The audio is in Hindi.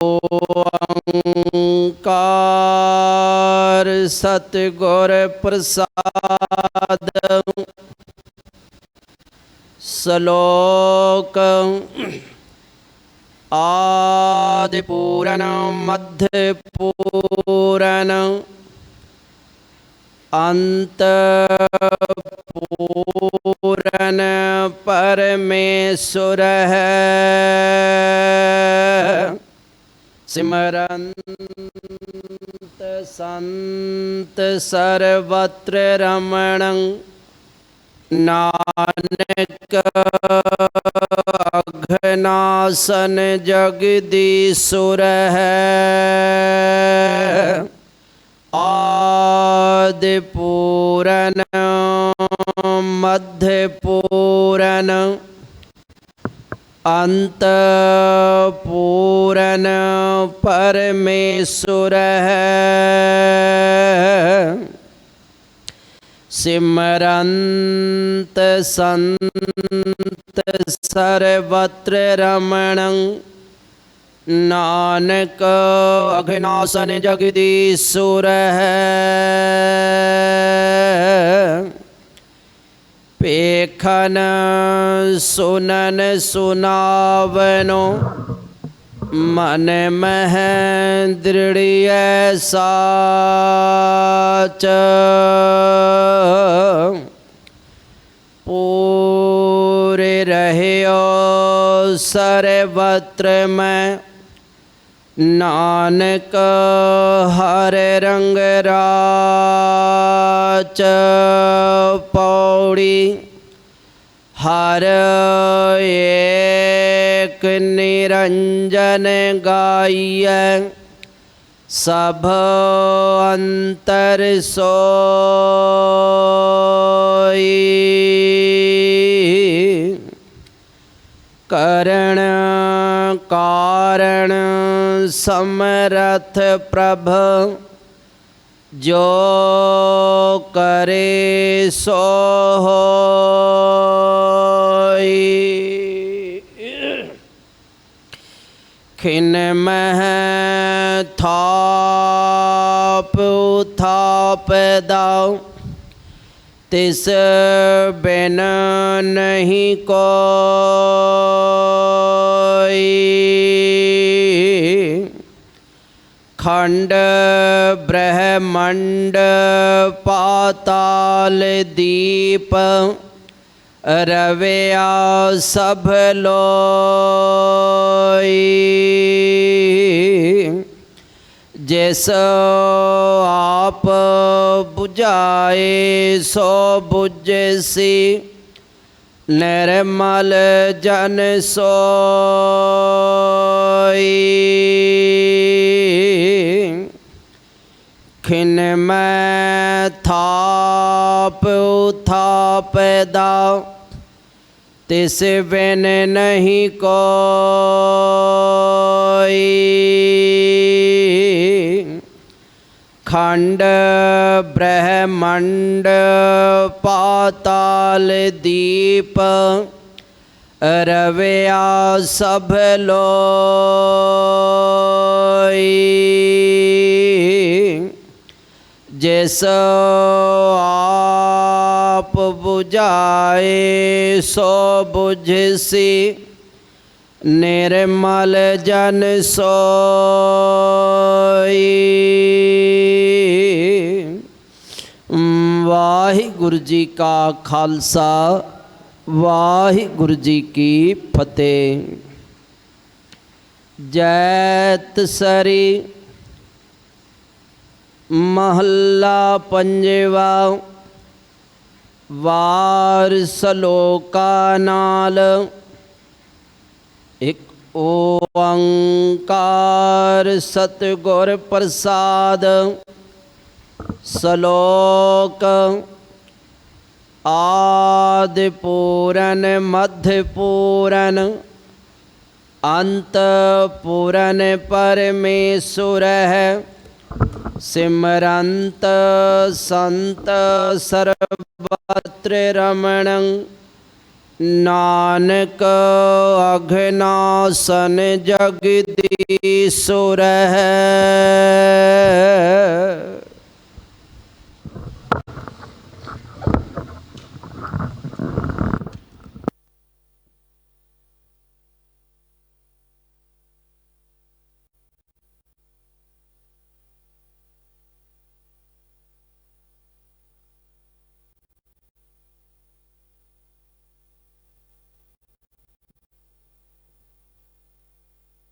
ओंकार सतगुर प्रसाद श्लोक आदिपूरण अंत अंतपूरण परमेश्वर। है सिमरन्त संत सर्वत्र रमण। नानक अघनासन जगदीशुर है आदि पूरन मध्य अंत पूरन परमेश्वर सिमरंत संत सर्वत्र रमण। नानक अघ्नासन है। देखन सुनन सुनावनो, मन मह दृढ़ साच। पूरे रहे सर्वत्र में, नानक हर रंग राच पौड़ी। हर एक निरंजन गाय सब अंतर सो करण कारण समरथ प्रभ। जो करे सो हो। खिन मह थाप थाप दाओ तिस बिन नहीं को खंड ब्रह्मंड पाताल दीप। रवे सभ सब लोई। जैसो आप बुझाए, सो बुझसी। निर्मल जन सो खिन मैं थाप उथा पैदा तिस बिन नहीं को खंड ब्रह्मंड पाताल दीप रव्या सब लो जैसा ਸੋ 부ਝਸੀ ਨਿਰਮਲ ਜਨ ਸੋਈ। ਵਾਹਿਗੁਰੂ ਜੀ ਕਾ ਖਾਲਸਾ, ਵਾਹਿਗੁਰੂ ਜੀ ਕੀ ਫਤਿਹ। ਜੈਤ ਸਰੀ, ਮਹੱਲਾ ਪੰਜਵਾ ਵਾਰ ਸਲੋਕਾ ਨਾਲ ਇਕ ਓੰਕਾਰ ਸਤਿਗੁਰ ਪ੍ਰਸਾਦ ਸ਼ਲੋਕ ਆਦਿ ਪੂਰਨ ਮਧ ਪੂਰਨ ਅੰਤ ਪੂਰਨ ਪਰਮੇਸ਼ੁਰ ਹੈ ਸਿਮਰੰਤ ਸੰਤ ਸਰਬਤਰ सर्वत्र रमण। नानक अघनासन जगदीशुरः।